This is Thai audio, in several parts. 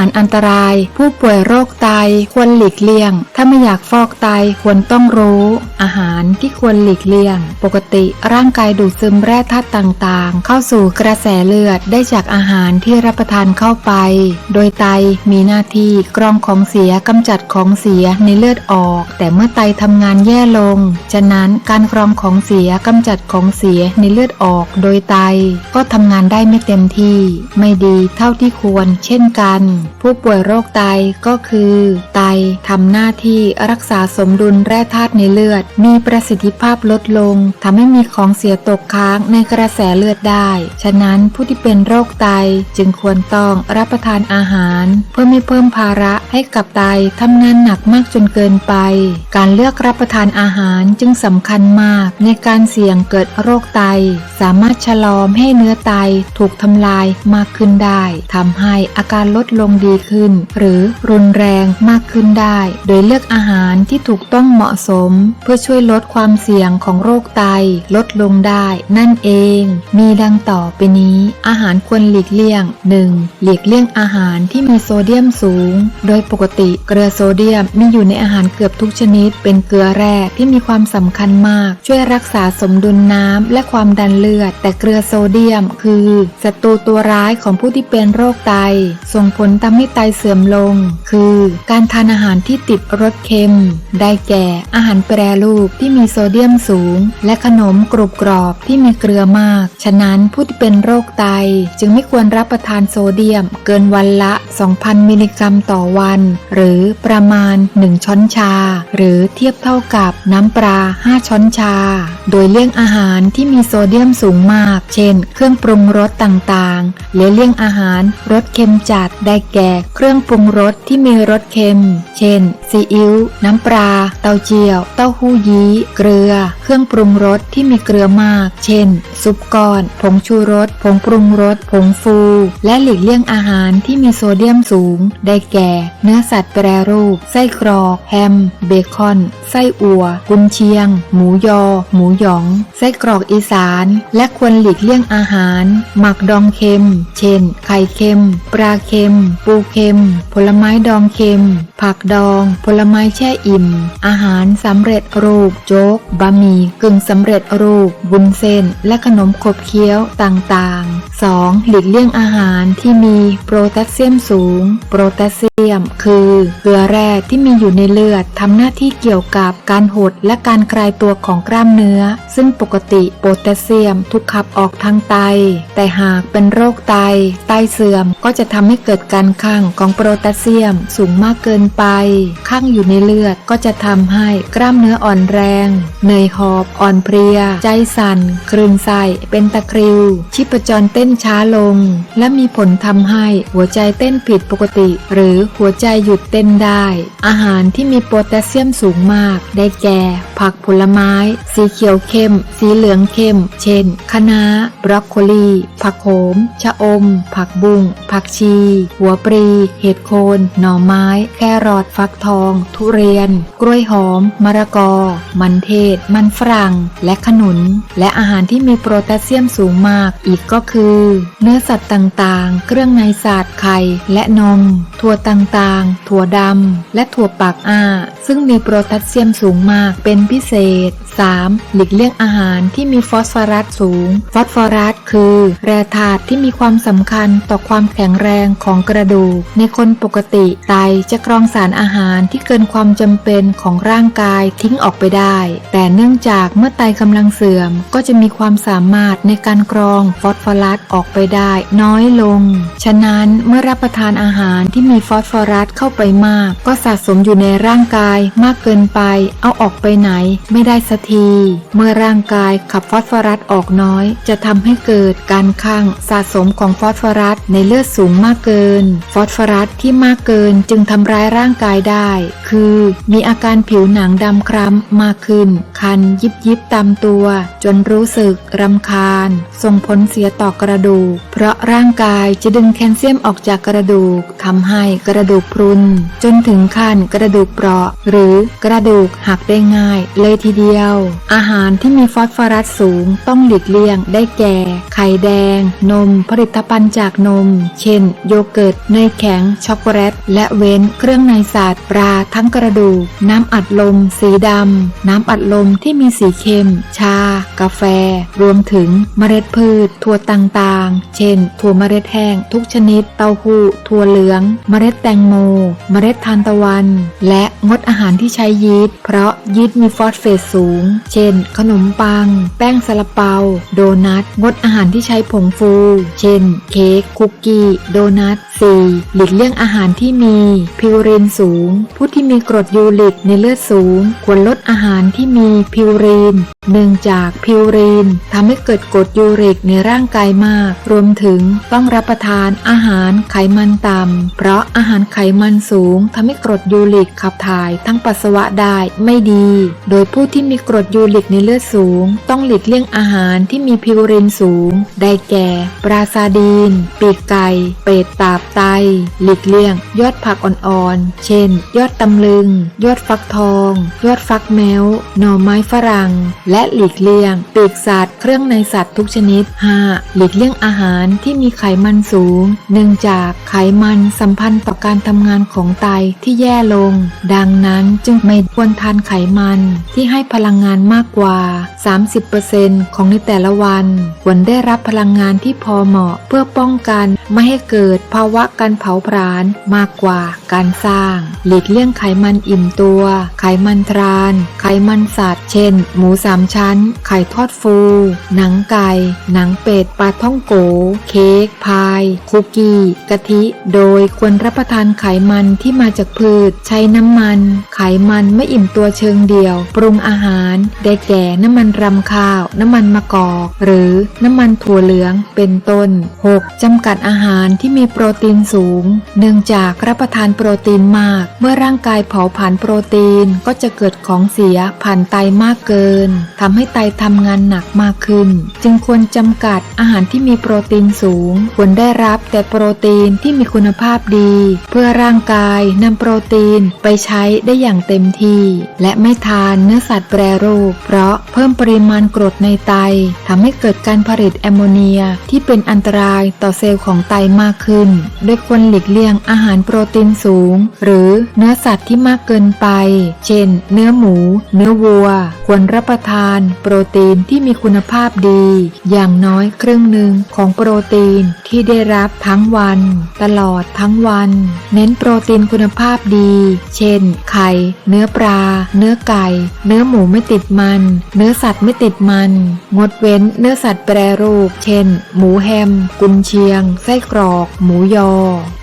ารอันตราย ผู้ป่วยโรคไตควรหลีกเลี่ยง ถ้าไม่อยากฟอกไตควรต้องรู้ อาหารที่ควรหลีกเลี่ยง ปกติร่างกายดูดซึมแร่ธาตุต่างๆ เข้าสู่กระแสเลือดได้จากอาหารที่รับประทานเข้าไป โดยไตมีหน้าที่กรองของเสียกำจัดของเสียในเลือดออก แต่เมื่อไตทำงานแย่ลง ฉะนั้นการกรองของเสียกำจัดของเสียในเลือดออก โดยไตก็ทำงานได้ไม่เต็มที่ ไม่ดีเท่าที่ควรเช่นกันผู้ป่วยโรคไตก็คือ ไตทำหน้าที่รักษาสมดุลแร่ธาตุในเลือด มีประสิทธิภาพลดลงทำให้มีของเสียตกค้างในกระแสเลือดได้ ฉะนั้นผู้ที่เป็นโรคไตจึงควรต้องรับประทานอาหาร เพื่อไม่เพิ่มภาระให้กับไตทำงานหนักมากจนเกินไป การเลือกรับประทานอาหารจึงสำคัญมาก ในการเสี่ยงเกิดโรคไต สามารถชะลอมให้เนื้อไตถูกทำลายมากขึ้นได้ทำให้อาการลดลงดีขึ้น หรือรุนแรงมากขึ้นได้ โดยเลือกอาหารที่ถูกต้องเหมาะสม เพื่อช่วยลดความเสี่ยงของโรคไตลดลงได้ นั่นเอง มีดังต่อไปนี้ อาหารควรหลีกเลี่ยง 1. หลีกเลี่ยงอาหารที่มีโซเดียมสูง โดยปกติเกลือโซเดียมมีอยู่ในอาหารเกือบทุกชนิด เป็นเกลือแร่ที่มีความสำคัญมาก ช่วยรักษาสมดุลน้ำและความดันเลือด แต่เกลือโซเดียม คือศัตรูตัวร้ายของผู้ที่เป็นโรคไต ส่งผลทำให้ไตเสื่อมลง คือการทานอาหารที่ติดรสเค็ม ได้แก่อาหารแปรรูปที่มีโซเดียมสูง และขนมกรุบกรอบที่มีเกลือมาก ฉะนั้นผู้ที่เป็นโรคไตจึงไม่ควรรับประทานโซเดียม เกินวันละ 2,000 มิลลิกรัมต่อวัน หรือประมาณ 1 ช้อนชา หรือเทียบเท่ากับน้ำปลา 5 ช้อนชา โดยเลี่ยงอาหารที่มีโซเดียมสูงมาก เช่น เครื่องปรุงรสต่างๆและเลี่ยงอาหารรสเค็มจัดได้แก่เครื่องปรุงรสที่มีรสเค็ม เช่น ซีอิ๊ว น้ำปลา เต้าเจี้ยว เต้าหู้ยี้ เกลือ เครื่องปรุงรสที่มีเกลือมาก เช่น ซุปก้อน ผงชูรส ผงปรุงรส ผงฟู และหลีกเลี่ยงอาหารที่มีโซเดียมสูง ได้แก่ เนื้อสัตว์แปรรูป ไส้กรอก แฮม เบคอน ไส้อั่ว กุนเชียง หมูยอ หมูหยอง ไส้กรอกอีสาน และควรหลีกเลี่ยงอาหาร หมักดองเค็ม เช่น ไข่เค็ม ปลาเค็มปูเค็ม ผลไม้ดองเค็ม ผักดอง ผลไม้แช่อิ่ม อาหารสำเร็จรูป โจ๊ก บะหมี่กึ่งสำเร็จรูป บุนเส้น และขนมขบเคี้ยวต่างๆ 2. หลีกเลี่ยงอาหารที่มีโปรแทสเซียมสูง โปรแทสเซียม คือเกลือแร่ที่มีอยู่ในเลือดทำหน้าที่เกี่ยวกับการหดและการคลายตัวของกล้ามเนื้อ ซึ่งปกติโพแทสเซียมถูกขับออกทางไต แต่หากเป็นโรคไต ไตเสื่อมก็จะทำให้เกิดการข้างของโพแทสเซียมสูงมากเกินไปข้างอยู่ในเลือดก็จะทำให้กล้ามเนื้ออ่อนแรง เหนื่อยหอบอ่อนเพลีย ใจสั่นคลื่นไส้เป็นตะคริว ชีพจรเต้นช้าลง และมีผลทำให้หัวใจเต้นผิดปกติ หรือหัวใจหยุดเต้นได้ อาหารที่มีโพแทสเซียมสูงมาก ได้แก่ ผักผลไม้ สีเขียวเข้ม สีเหลืองเข้ม เช่น คะน้าบรอกโคลี ผักโขม ชะอม ผักบุ้งผักชี หัวปรี เห็ดโคน หน่อไม้ แครอทฟักทอง ทุเรียน กล้วยหอม มะระกอ มันเทศ มันฝรั่ง และขนุน และอาหารที่มีโพแทสเซียมสูงมาก อีกก็คือ เนื้อสัตว์ต่างๆ เครื่องในสัตว์ไข่และนม ถั่วต่างๆ ถั่วดำ และถั่วปากอ้า ซึ่งมีโพแทสเซียมสูงมากเป็นพิเศษ 3. หลีกเลี่ยงอาหารที่มีฟอสฟอรัสสูง ฟอสฟอรัสคือ แร่ธาตุที่มีความสำคัญต่อความแข็งแรงของกระดูก ในคนปกติไตจะกรองสารอาหารที่เกินความจำเป็นของร่างกายทิ้งออกไปได้ แต่เนื่องจากเมื่อไตกำลังเสื่อม ก็จะมีความสามารถในการกรองฟอสฟอรัสออกไปได้น้อยลง ฉะนั้นเมื่อรับประทานอาหารที่มีฟอสฟอรัสเข้าไปมาก ก็สะสมอยู่ในร่างกายมากเกินไป เอาออกไปไหน ไม่ได้สักที เมื่อร่างกายขับฟอสฟอรัสออกน้อย จะทำให้เกิดการข้างสะสมของฟอสฟอรัสในเลือดสูงมากเกินฟอสฟอรัสที่มากเกินจึงทำร้ายร่างกายได้ คือมีอาการผิวหนังดำคล้ำมากขึ้น คันยิบยิบตามตัว จนรู้สึกรำคาญ ส่งผลเสียต่อกระดูก เพราะร่างกายจะดึงแคลเซียมออกจากกระดูกทำให้กระดูกพรุน จนถึงขั้นกระดูกเปราะ หรือกระดูกหักได้ง่าย เลยทีเดียว อาหารที่มีฟอสฟอรัสสูงต้องหลีกเลี่ยงได้แก่ ไข่แดง นม ผลิตภัณฑ์จากนม เช่น โยเกิร์ตเนยแข็งช็อกโกแลตและเว้นเครื่องในสัตว์ปลาทั้งกระดูก น้ำอัดลม สีดำน้ำอัดลมที่มีสีเข้มชา กาแฟ รวมถึงเมล็ดพืช ถั่วต่างๆ เช่น ถั่วเมล็ดแห้งทุกชนิด เต้าหู้ ถั่วเหลือง เมล็ดแตงโม เมล็ดทานตะวัน และงดอาหารที่ใช้ยีสต์ เพราะยีสต์มีฟอสเฟตสูง เช่น ขนมปัง แป้งซาลาเปา โดนัท งดอาหารที่ใช้ผงฟู เช่น เค้ก คุกกี้ โดนัท 4. หลีกเลี่ยงอาหารที่มีพิวรีนสูง ผู้ที่มีกรดยูริกในเลือดสูง ควรลดอาหารที่มีพิวรีนเนื่องจากพิวรีนทำให้เกิดกรดยูริกในร่างกายมาก รวมถึงต้องรับประทานอาหารไขมันต่ำ เพราะอาหารไขมันสูงทำให้กรดยูริกขับถ่ายทั้งปัสสาวะได้ไม่ดี โดยผู้ที่มีกรดยูริกในเลือดสูง ต้องหลีกเลี่ยงอาหารที่มีพิวรีนสูง ได้แก่ ปลาซาดีน ปีกไก่ เป็ดตับไต หลีกเลี่ยง ยอดผักอ่อนๆ เช่น ยอดตำลึง ยอดฟักทอง ยอดฟักแมวหน่อไม้ฝรั่งและหลีกเลี่ยงปีกสัตว์ เครื่องในสัตว์ทุกชนิด 5. หลีกเลี่ยงอาหารที่มีไขมันสูง เนื่องจากไขมันสัมพันธ์ต่อการทำงานของไตที่แย่ลง ดังนั้นจึงไม่ควรทานไขมันที่ให้พลังงานมากกว่า 30%ของในแต่ละวัน ควรได้รับพลังงานที่พอเหมาะเพื่อป้องกันไม่ให้เกิดภาวะการเผาผลาญมากกว่าการสร้าง หลีกเลี่ยงไขมันอิ่มตัว ไขมันทราน ไขมันสัตว์ เช่น หมูสามชั้น ไข่ทอดฟู หนังไก่ หนังเป็ด ปลาท่องโก เค้ก พาย คุกกี้ กะทิ โดยควรรับประทานไขมันที่มาจากพืช ใช้น้ำมัน ไขมันไม่อิ่มตัวเชิงเดียว ปรุงอาหาร ได้แก่น้ำมันรำข้าว น้ำมันมะกอก หรือน้ำมันถั่วเหลือง เป็นต้น 6. จำกัดอาหารที่มีโปรตีนสูง เนื่องจากรับประทานโปรตีนมาก เมื่อร่างกายเผาผลาญโปรตีนก็จะเกิดของเสียผ่านไตมากเกิน ทำให้ไตทำงานหนักมากขึ้น จึงควรจำกัดอาหารที่มีโปรตีนสูง ควรได้รับแต่โปรตีนที่มีคุณภาพดี เพื่อร่างกายนำโปรตีนไปใช้ได้อย่างเต็มที่ และไม่ทานเนื้อสัตว์แปรรูป เพราะเพิ่มปริมาณกรดในไตทำให้เกิดการผลิตแอมโมเนียที่เป็นอันตรายต่อเซลล์ของไตมากขึ้น โดยควรหลีกเลี่ยงอาหารโปรตีนสูง หรือเนื้อสัตว์ที่มากเกินไป เช่น เนื้อหมู เนื้อวัว ควรรับประทานโปรตีนที่มีคุณภาพดี อย่างน้อยครึ่งหนึ่งของโปรตีนที่ได้รับทั้งวัน ตลอดทั้งวัน เน้นโปรตีนคุณภาพดี เช่น ไข่ เนื้อปลา เนื้อไก่ เนื้อหมูไม่ติดมัน เนื้อสัตว์ไม่ติดมัน งดเว้นเนื้อสัตว์แปรรูป เช่น หมูแฮม กุนเชียง ไส้กรอก หมูยอ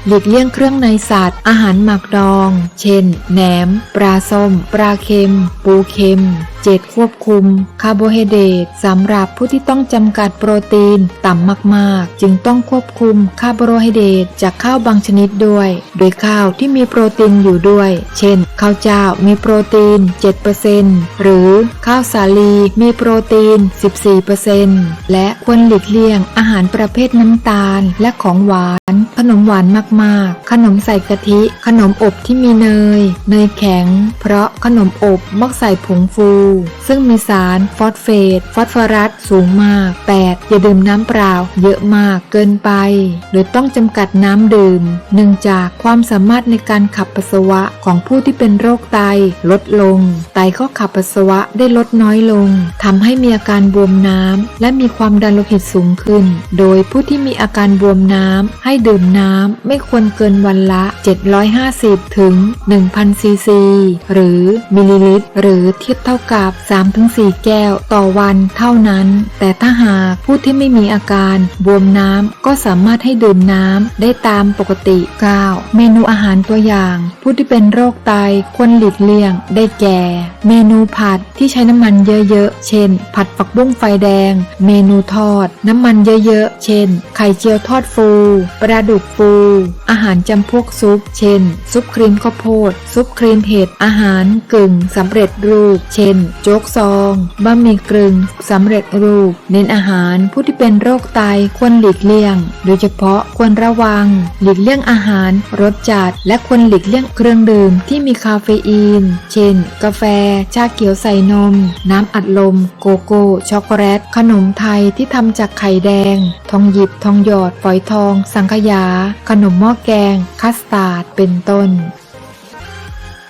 หลีกเลี่ยงเครื่องในสัตว์ อาหารหมักดอง เช่น แหนม ปลาส้ม ปลาเค็ม ปูเค็ม 7. ควบคุมคาร์โบไฮเดรตสำหรับผู้ที่ต้องจำกัดโปรตีนต่ำมากๆ จึงต้องควบคุมคาร์โบไฮเดรตจากข้าวบางชนิดด้วย โดยข้าวที่มีโปรตีนอยู่ด้วย เช่น ข้าวเจ้ามีโปรตีน 7%หรือข้าวสาลีมีโปรตีน 14%และควรหลีกเลี่ยงอาหารประเภทน้ำตาลและของหวาน ขนมหวานมากๆ ขนมใส่กะทิ ขนมอบที่มีเนย เนยแข็ง เพราะขนมอบมักใส่ผงฟูซึ่งมีสารฟอสเฟต ฟอสฟอรัสสูงมาก 8. อย่าดื่มน้ำเปล่า เยอะมากเกินไปโดยต้องจำกัดน้ำดื่ม เนื่องจากความสามารถในการขับปัสสาวะของผู้ที่เป็นโรคไตลดลง ไตก็ขับปัสสาวะได้ลดน้อยลงทำให้มีอาการบวมน้ำและมีความดันโลหิตสูงขึ้น โดยผู้ที่มีอาการบวมน้ำให้ดื่มน้ำไม่ควรเกินวันละ 750 ถึง 1,000 ซีซี หรือมิลลิลิตร หรือเทียบเท่ากับ3-4 แก้วต่อวันเท่านั้น แต่ถ้าหากผู้ที่ไม่มีอาการบวมน้ำก็สามารถให้ดื่มน้ำได้ตามปกติ 9. เมนูอาหารตัวอย่าง ผู้ที่เป็นโรคไตควรหลีกเลี่ยง ได้แก่ เมนูผัดที่ใช้น้ำมันเยอะๆ เช่น ผัดผักบุ้งไฟแดง เมนูทอด น้ำมันเยอะๆ เช่น ไข่เจียวทอดฟู ปลาดุกฟู อาหารจำพวกซุป เช่น ซุปครีมข้าวโพด ซุปครีมเห็ด อาหารกึ่งสำเร็จรูป เช่นโจ๊กซองบะหมี่กรึ่งสำเร็จรูป เน้นอาหารผู้ที่เป็นโรคไตควรหลีกเลี่ยง โดยเฉพาะควรระวัง หลีกเลี่ยงอาหารรสจัด และควรหลีกเลี่ยงเครื่องดื่มที่มีคาเฟอีน เช่น กาแฟ ชาเขียวใส่นม น้ำอัดลม โกโก้ ช็อกโกแลต ขนมไทยที่ทำจากไข่แดง ทองหยิบ ทองหยอด ฝอยทอง สังขยา ขนมหม้อแกง คัสตาร์ด เป็นต้น